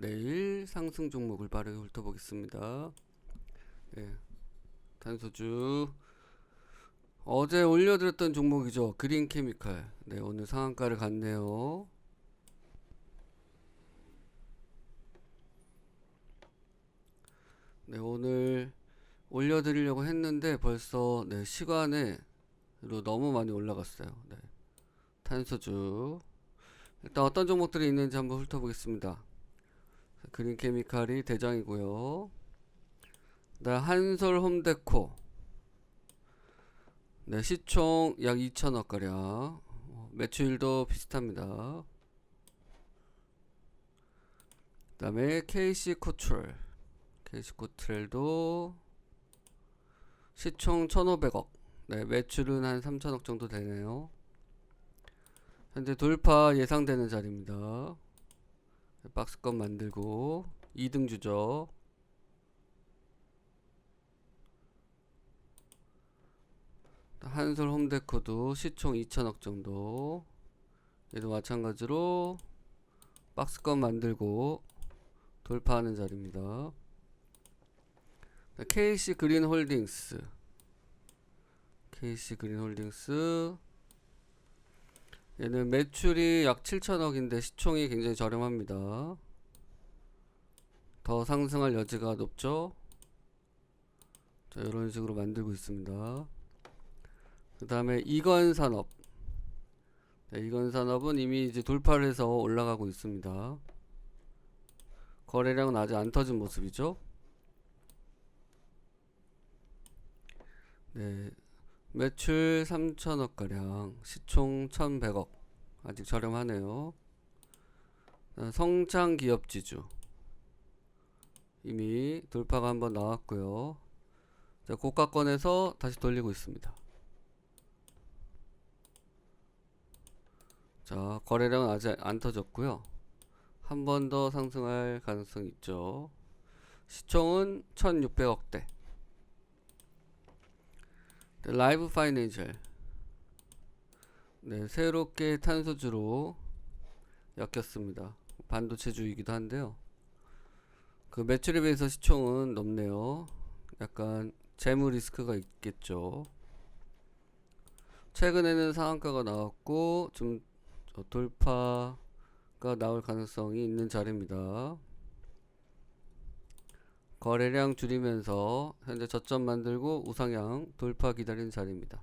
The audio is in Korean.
내일 상승 종목을 빠르게 훑어보겠습니다. 네, 탄소주 어제 올려드렸던 종목이죠. 그린 케미칼. 네, 오늘 상한가를 갔네요. 네, 오늘 올려드리려고 했는데 벌써 네, 시간에로 너무 많이 올라갔어요. 네. 탄소주. 일단 어떤 종목들이 있는지 한번 훑어보겠습니다. 그린 케미칼이 대장이고요. 그다음 한솔 홈데코. 네, 시총 약 2천억 가량. 어, 매출도 비슷합니다. 그다음에 KC 코트롤. KC 코트롤도 시총 1,500억. 네, 매출은 한 3천억 정도 되네요. 현재 돌파 예상되는 자리입니다. 박스권 만들고 2등 주죠. 한솔 홈데코도 시총 2천억 정도. 얘도 마찬가지로 박스권 만들고 돌파하는 자리입니다. KC 그린 홀딩스. KC 그린 홀딩스. 얘는 매출이 약 7천억인데 시총이 굉장히 저렴합니다. 더 상승할 여지가 높죠? 자, 이런 식으로 만들고 있습니다. 그 다음에 이건 산업. 네, 이건 산업은 이미 이제 돌파를 해서 올라가고 있습니다. 거래량은 아직 안 터진 모습이죠? 네, 매출 3천억 가량, 시총 1,100억. 아직 저렴하네요. 어, 성장 기업 지주. 이미 돌파가 한번 나왔고요. 자, 고가권에서 다시 돌리고 있습니다. 자, 거래량은 아직 안 터졌고요. 한 번 더 상승할 가능성이 있죠. 시총은 1,600억대. 네, 라이브 파이낸셜 네, 새롭게 탄소주로 엮였습니다. 반도체주이기도 한데요. 그 매출에 비해서 시총은 높네요. 약간 재무 리스크가 있겠죠. 최근에는 상한가가 나왔고 좀 돌파가 나올 가능성이 있는 자리입니다. 거래량 줄이면서 현재 저점 만들고 우상향 돌파 기다리는 자리입니다.